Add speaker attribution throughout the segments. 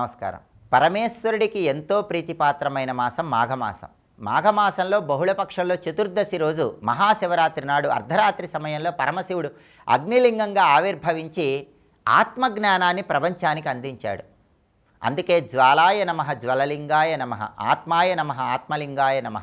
Speaker 1: నమస్కారం. పరమేశ్వరుడికి ఎంతో ప్రీతిపాత్రమైన మాసం మాఘమాసం. మాఘమాసంలో బహుళపక్షంలో చతుర్దశి రోజు మహాశివరాత్రి నాడు అర్ధరాత్రి సమయంలో పరమశివుడు అగ్నిలింగంగా ఆవిర్భవించి ఆత్మజ్ఞానాన్ని ప్రపంచానికి అందించాడు. అందుకే జ్వాలాయ నమ జ్వలలింగాయ నమ ఆత్మాయ నమ ఆత్మలింగాయ నమ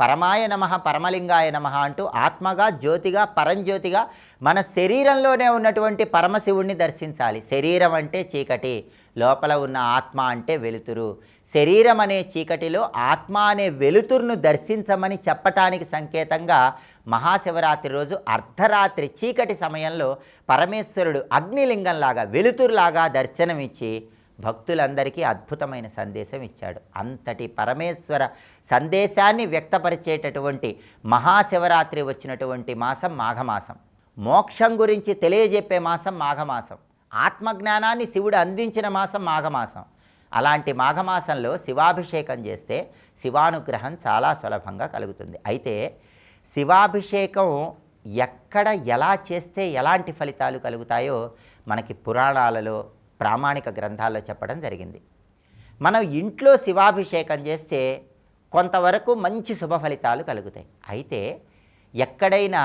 Speaker 1: పరమాయ నమ పరమలింగాయ నమ అంటూ ఆత్మగా జ్యోతిగా పరంజ్యోతిగా మన శరీరంలోనే ఉన్నటువంటి పరమశివుణ్ణి దర్శించాలి. శరీరం అంటే చీకటి లోపల ఉన్న ఆత్మ అంటే వెలుతురు. శరీరం అనే చీకటిలో ఆత్మ అనే వెలుతురును దర్శించమని చెప్పటానికి సంకేతంగా మహాశివరాత్రి రోజు అర్ధరాత్రి చీకటి సమయంలో పరమేశ్వరుడు అగ్నిలింగంలాగా వెలుతురులాగా దర్శనమిచ్చి భక్తులందరికీ అద్భుతమైన సందేశం ఇచ్చాడు. అంతటి పరమేశ్వర సందేశాన్ని వ్యక్తపరిచేటటువంటి మహాశివరాత్రి వచ్చినటువంటి మాసం మాఘమాసం. మోక్షం గురించి తెలియజెప్పే మాసం మాఘమాసం. ఆత్మజ్ఞానాన్ని శివుడు అందించిన మాసం మాఘమాసం. అలాంటి మాఘమాసంలో శివాభిషేకం చేస్తే శివానుగ్రహం చాలా సులభంగా కలుగుతుంది. అయితే శివాభిషేకం ఎక్కడ ఎలా చేస్తే ఎలాంటి ఫలితాలు కలుగుతాయో మనకి పురాణాలలో ప్రామాణిక గ్రంథాల్లో చెప్పడం జరిగింది. మనం ఇంట్లో శివాభిషేకం చేస్తే కొంతవరకు మంచి శుభ ఫలితాలు కలుగుతాయి. అయితే ఎక్కడైనా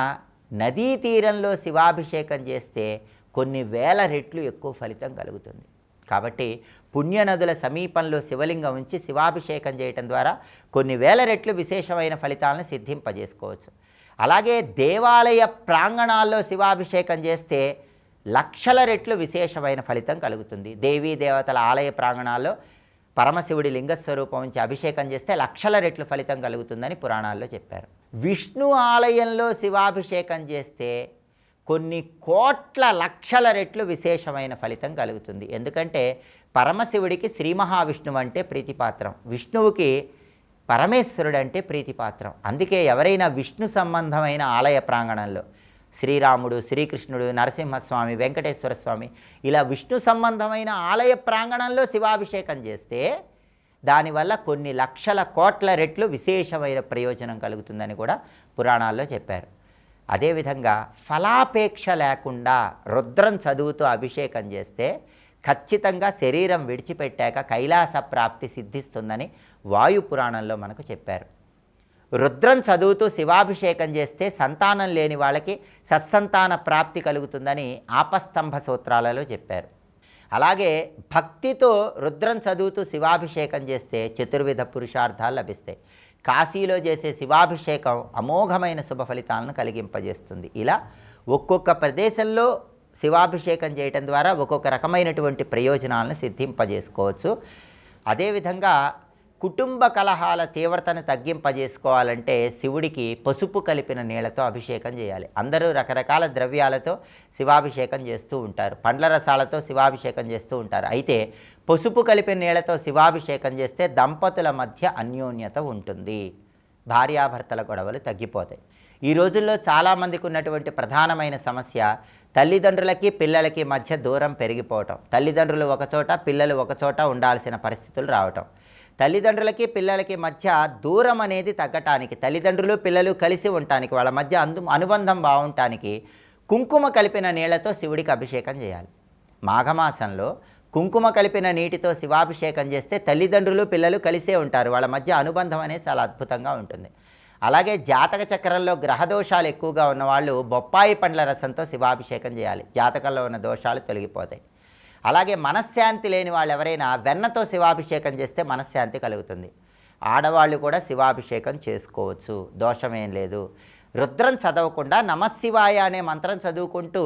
Speaker 1: నదీ తీరంలో శివాభిషేకం చేస్తే కొన్ని వేల రెట్లు ఎక్కువ ఫలితం కలుగుతుంది. కాబట్టి పుణ్యనదుల సమీపంలో శివలింగం ఉంచి శివాభిషేకం చేయటం ద్వారా కొన్ని వేల రెట్లు విశేషమైన ఫలితాలను సిద్ధింపజేసుకోవచ్చు. అలాగే దేవాలయ ప్రాంగణాల్లో శివాభిషేకం చేస్తే లక్షల రెట్లు విశేషమైన ఫలితం కలుగుతుంది. దేవీ దేవతల ఆలయ ప్రాంగణాల్లో పరమశివుడి లింగస్వరూపం నుంచి అభిషేకం చేస్తే లక్షల రెట్లు ఫలితం కలుగుతుందని పురాణాల్లో చెప్పారు. విష్ణు ఆలయంలో శివాభిషేకం చేస్తే కొన్ని కోట్ల లక్షల రెట్లు విశేషమైన ఫలితం కలుగుతుంది. ఎందుకంటే పరమశివుడికి శ్రీ మహావిష్ణువు అంటే ప్రీతిపాత్రం. విష్ణువుకి పరమేశ్వరుడు అంటే ప్రీతిపాత్రం. అందుకే ఎవరైనా విష్ణు సంబంధమైన ఆలయ ప్రాంగణంలో శ్రీరాముడు శ్రీకృష్ణుడు నరసింహస్వామి వెంకటేశ్వర స్వామి ఇలా విష్ణు సంబంధమైన ఆలయ ప్రాంగణంలో శివాభిషేకం చేస్తే దానివల్ల కొన్ని లక్షల కోట్ల రెట్లు విశేషమైన ప్రయోజనం కలుగుతుందని కూడా పురాణాల్లో చెప్పారు. అదేవిధంగా ఫలాపేక్ష లేకుండా రుద్రం చదువుతూ అభిషేకం చేస్తే ఖచ్చితంగా శరీరం విడిచిపెట్టాక కైలాస ప్రాప్తి సిద్ధిస్తుందని వాయు పురాణంలో మనకు చెప్పారు. రుద్రం చదువుతూ శివాభిషేకం చేస్తే సంతానం లేని వాళ్ళకి సత్సంతాన ప్రాప్తి కలుగుతుందని ఆపస్తంభ సూత్రాలలో చెప్పారు. అలాగే భక్తితో రుద్రం చదువుతూ శివాభిషేకం చేస్తే చతుర్విధ పురుషార్థాలు లభిస్తాయి. కాశీలో చేసే శివాభిషేకం అమోఘమైన శుభ ఫలితాలను కలిగింపజేస్తుంది. ఇలా ఒక్కొక్క ప్రదేశంలో శివాభిషేకం చేయటం ద్వారా ఒక్కొక్క రకమైనటువంటి ప్రయోజనాలను సిద్ధింపజేసుకోవచ్చు. అదేవిధంగా కుటుంబ కలహాల తీవ్రతను తగ్గింపజేసుకోవాలంటే శివుడికి పసుపు కలిపిన నీళ్ళతో అభిషేకం చేయాలి. అందరూ రకరకాల ద్రవ్యాలతో శివాభిషేకం చేస్తూ ఉంటారు. పండ్ల రసాలతో శివాభిషేకం చేస్తూ ఉంటారు. అయితే పసుపు కలిపిన నీళ్ళతో శివాభిషేకం చేస్తే దంపతుల మధ్య అన్యోన్యత ఉంటుంది. భార్యాభర్తల గొడవలు తగ్గిపోతాయి. ఈ రోజుల్లో చాలామందికి ఉన్నటువంటి ప్రధానమైన సమస్య తల్లిదండ్రులకి పిల్లలకి మధ్య దూరం పెరిగిపోవటం. తల్లిదండ్రులు ఒకచోట పిల్లలు ఒకచోట ఉండాల్సిన పరిస్థితులు రావటం. తల్లిదండ్రులకి పిల్లలకి మధ్య దూరం అనేది తగ్గటానికి తల్లిదండ్రులు పిల్లలు కలిసి ఉండటానికి వాళ్ళ మధ్య అందు అనుబంధం బాగుంటానికి కుంకుమ కలిపిన నీళ్ళతో శివుడికి అభిషేకం చేయాలి. మాఘమాసంలో కుంకుమ కలిపిన నీటితో శివాభిషేకం చేస్తే తల్లిదండ్రులు పిల్లలు కలిసే ఉంటారు. వాళ్ళ మధ్య అనుబంధం అనేది చాలా అద్భుతంగా ఉంటుంది. అలాగే జాతక చక్రంలో గ్రహదోషాలు ఎక్కువగా ఉన్నవాళ్ళు బొప్పాయి పండ్ల రసంతో శివాభిషేకం చేయాలి. జాతకంలో ఉన్న దోషాలు తొలగిపోతాయి. అలాగే మనశ్శాంతి లేని వాళ్ళు ఎవరైనా వెన్నతో శివాభిషేకం చేస్తే మనశ్శాంతి కలుగుతుంది. ఆడవాళ్ళు కూడా శివాభిషేకం చేసుకోవచ్చు. దోషమేం లేదు. రుద్రం చదవకుండా నమశివాయ అనే మంత్రం చదువుకుంటూ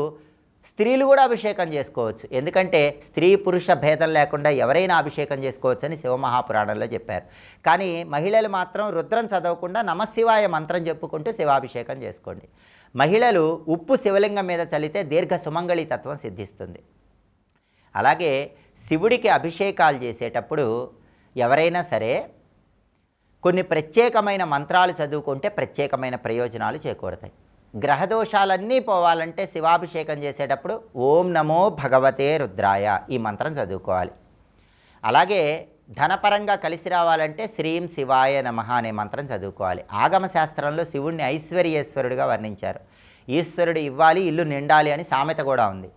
Speaker 1: స్త్రీలు కూడా అభిషేకం చేసుకోవచ్చు. ఎందుకంటే స్త్రీ పురుష భేదం లేకుండా ఎవరైనా అభిషేకం చేసుకోవచ్చు అని శివమహాపురాణంలో చెప్పారు. కానీ మహిళలు మాత్రం రుద్రం చదవకుండా నమశివాయ మంత్రం చెప్పుకుంటూ శివాభిషేకం చేసుకోండి. మహిళలు ఉప్పు శివలింగం మీద చల్లితే దీర్ఘ సుమంగళి తత్వం సిద్ధిస్తుంది. అలాగే శివుడికి అభిషేకాలు చేసేటప్పుడు ఎవరైనా సరే కొన్ని ప్రత్యేకమైన మంత్రాలు చదువుకుంటే ప్రత్యేకమైన ప్రయోజనాలు చేకూరుతాయి. గ్రహదోషాలన్నీ పోవాలంటే శివాభిషేకం చేసేటప్పుడు ఓం నమో భగవతే రుద్రాయ ఈ మంత్రం చదువుకోవాలి. అలాగే ధనపరంగా కలిసి రావాలంటే శ్రీం శివాయ నమ అనే మంత్రం చదువుకోవాలి. ఆగమ శాస్త్రంలో శివుణ్ణి ఐశ్వర్యేశ్వరుడిగా వర్ణించారు. ఈశ్వరుడు ఇవ్వాలి ఇల్లు నిండాలి అని సామెత కూడా ఉంది.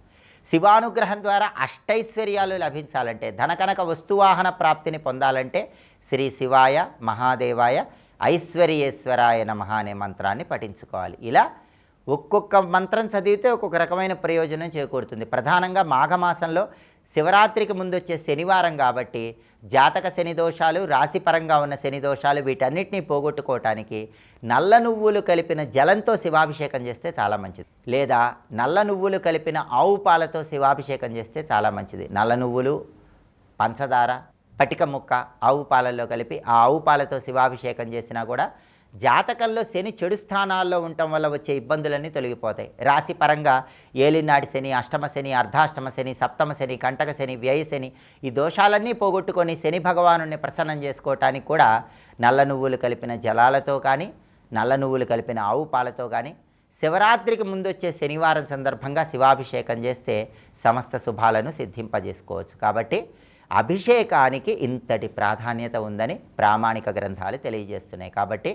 Speaker 1: శివానుగ్రహం ద్వారా అష్టైశ్వర్యాలు లభించాలంటే ధనకనక వస్తువాహన ప్రాప్తిని పొందాలంటే శ్రీ శివాయ మహాదేవాయ ఐశ్వర్యేశ్వరాయ నమ అనే మంత్రాన్ని పఠించుకోవాలి. ఇలా ఒక్కొక్క మంత్రం చదివితే ఒక్కొక్క రకమైన ప్రయోజనం చేకూరుతుంది. ప్రధానంగా మాఘమాసంలో శివరాత్రికి ముందు వచ్చే శనివారం కాబట్టి జాతక శని దోషాలు రాశిపరంగా ఉన్న శని దోషాలు వీటన్నిటిని పోగొట్టుకోవటానికి నల్ల నువ్వులు కలిపిన జలంతో శివాభిషేకం చేస్తే చాలా మంచిది. లేదా నల్ల నువ్వులు కలిపిన ఆవు పాలతో శివాభిషేకం చేస్తే చాలా మంచిది. నల్ల నువ్వులు పంచదార పటిక ముక్క ఆవు పాలల్లో కలిపి ఆ ఆవు పాలతో శివాభిషేకం చేసినా కూడా జాతకంలో శని చెడు స్థానాల్లో ఉండటం వల్ల వచ్చే ఇబ్బందులన్నీ తొలగిపోతాయి. రాశి పరంగా ఏలినాటి శని అష్టమ శని అర్ధాష్టమ శని సప్తమ శని కంటక శని వ్యయ శని ఈ దోషాలన్నీ పోగొట్టుకొని శని భగవాను ప్రసన్నం చేసుకోవటానికి కూడా నల్ల నువ్వులు కలిపిన జలాలతో కానీ నల్ల నువ్వులు కలిపిన ఆవు పాలతో కానీ శివరాత్రికి ముందు వచ్చే శనివారం సందర్భంగా శివాభిషేకం చేస్తే సమస్త శుభాలను సిద్ధింపజేసుకోవచ్చు. కాబట్టి అభిషేకానికి ఇంతటి ప్రాధాన్యత ఉందని ప్రామాణిక గ్రంథాలు తెలియజేస్తున్నాయి. కాబట్టి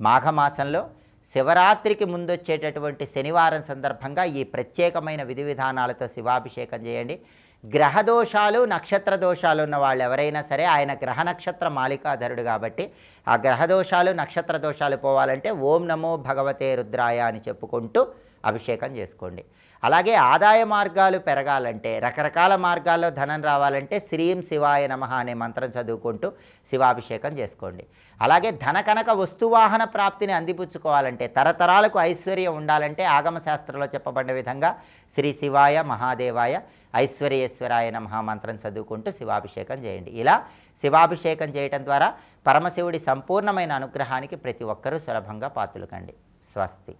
Speaker 1: మాఘమాసంలో శివరాత్రికి ముందొచ్చేటటువంటి శనివారం సందర్భంగా ఈ ప్రత్యేకమైన విధి విధానాలతో శివాభిషేకం చేయండి. గ్రహ దోషాలు నక్షత్ర దోషాలు ఉన్న వాళ్ళు ఎవరైనా సరే ఆయన గ్రహ నక్షత్ర మాలికాధరుడు కాబట్టి ఆ గ్రహ దోషాలు నక్షత్ర దోషాలు పోవాలంటే ఓం నమో భగవతే రుద్రాయ అని చెప్పుకుంటూ అభిషేకం చేసుకోండి. అలాగే ఆదాయ మార్గాలు పెరగాలంటే రకరకాల మార్గాల్లో ధనం రావాలంటే శ్రీం శివాయ నమః అనే మంత్రం చదువుకుంటూ శివాభిషేకం చేసుకోండి. అలాగే ధన కనక వస్తువాహన ప్రాప్తిని అందిపుచ్చుకోవాలంటే తరతరాలకు ఐశ్వర్యం ఉండాలంటే ఆగమశాస్త్రంలో చెప్పబడిన విధంగా శ్రీ శివాయ మహాదేవాయ ఐశ్వర్యేశ్వరాయ నమః మంత్రం చదువుకుంటూ శివాభిషేకం చేయండి. ఇలా శివాభిషేకం చేయటం ద్వారా పరమశివుడి సంపూర్ణమైన అనుగ్రహానికి ప్రతి ఒక్కరూ సులభంగా పాతులకండి స్వస్తి.